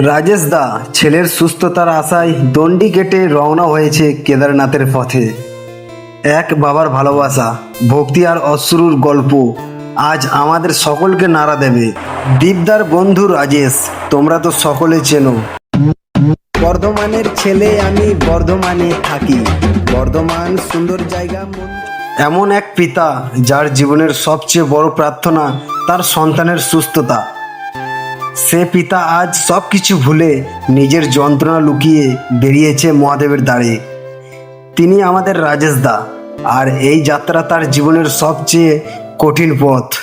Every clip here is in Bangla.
রাজেশ দা, ছেলের সুস্থতার আশায় দণ্ডি কেটে রওনা হয়েছে কেদারনাথের পথে। এক বাবার ভালোবাসা, ভক্তি আর অশ্রুর গল্প, আজ আমাদের সকলকে নাড়া দেবে। দীপদার বন্ধু রাজেশ, তোমরা তো সকলে চেনো। বর্ধমানের ছেলে আমি বর্ধমানে থাকি। বর্ধমান সুন্দর জায়গা এমন এক পিতা, যার জীবনের সবচেয়ে বড় প্রার্থনা তার সন্তানের সুস্থতা। সে পিতা আজ সব কিছু ভুলে নিজের যন্ত্রণা লুকিয়ে বেরিয়েছে মহাদেবের দ্বারে। তিনি আমাদের রাজেশ দা আর এই যাত্রা তার জীবনের সবচেয়ে কঠিন পথ।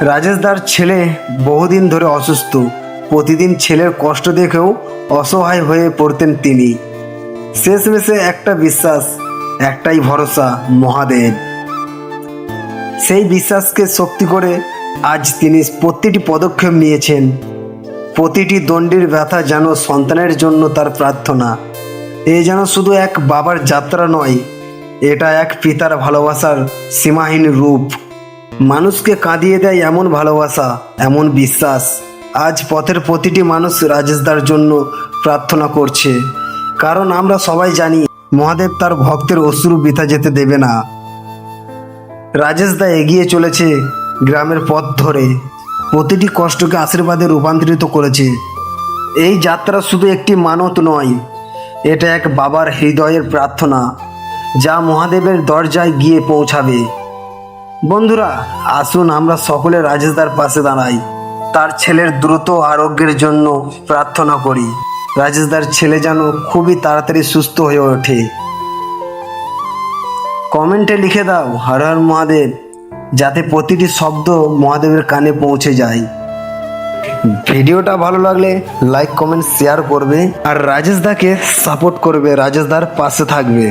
রাজেশ দার ছেলে বহুদিন ধরে অসুস্থ। প্রতিদিন ছেলের কষ্ট দেখেও অসহায় হয়ে পড়তেন তিনি। শেষমেশে একটা বিশ্বাস, একটাই ভরসা, মহাদেব। সেই বিশ্বাসকে শক্তি করে আজ তিনি প্রতিটি পদক্ষেপ নিয়েছেন। প্রতিটি দণ্ডির ব্যথা যেন সন্তানের জন্য তার প্রার্থনা। এ যেন শুধু এক বাবার যাত্রা নয়, এটা এক পিতার ভালোবাসার সীমাহীন রূপ। মানুষকে কাঁদিয়ে দেয় এমন ভালোবাসা, এমন বিশ্বাস। আজ পথের প্রতিটি মানুষ রাজেশদার জন্য প্রার্থনা করছে। কারণ আমরা সবাই জানি, মহাদেব তার ভক্তের অশ্রু বৃথা যেতে দেবে না। রাজেশ দা এগিয়ে চলেছে গ্রামের পথ ধরে। প্রতিটি কষ্টকে আশীর্বাদে রূপান্তরিত করেছে। এই যাত্রা শুধু একটি মানত নয়, এটা এক বাবার হৃদয়ের প্রার্থনা, যা মহাদেবের দরজায় গিয়ে পৌঁছাবে। বন্ধুরা, আসুন আমরা সকলে রাজেশদার পাশে দাঁড়াই। তার ছেলের দ্রুত আরোগ্যের জন্য প্রার্থনা করি। রাজেশদার ছেলে যেন খুবই তাড়াতাড়ি সুস্থ হয়ে ওঠে। কমেন্টে লিখে দাও, হর হর মহাদেব, যাতে প্রতিটি শব্দ মহাদেবের কানে পৌঁছে যায়। ভিডিওটা ভালো লাগলে লাইক কমেন্ট শেয়ার করবে, আর রাজেশ দাকে সাপোর্ট করবে, রাজেশ দার পাশে থাকবে।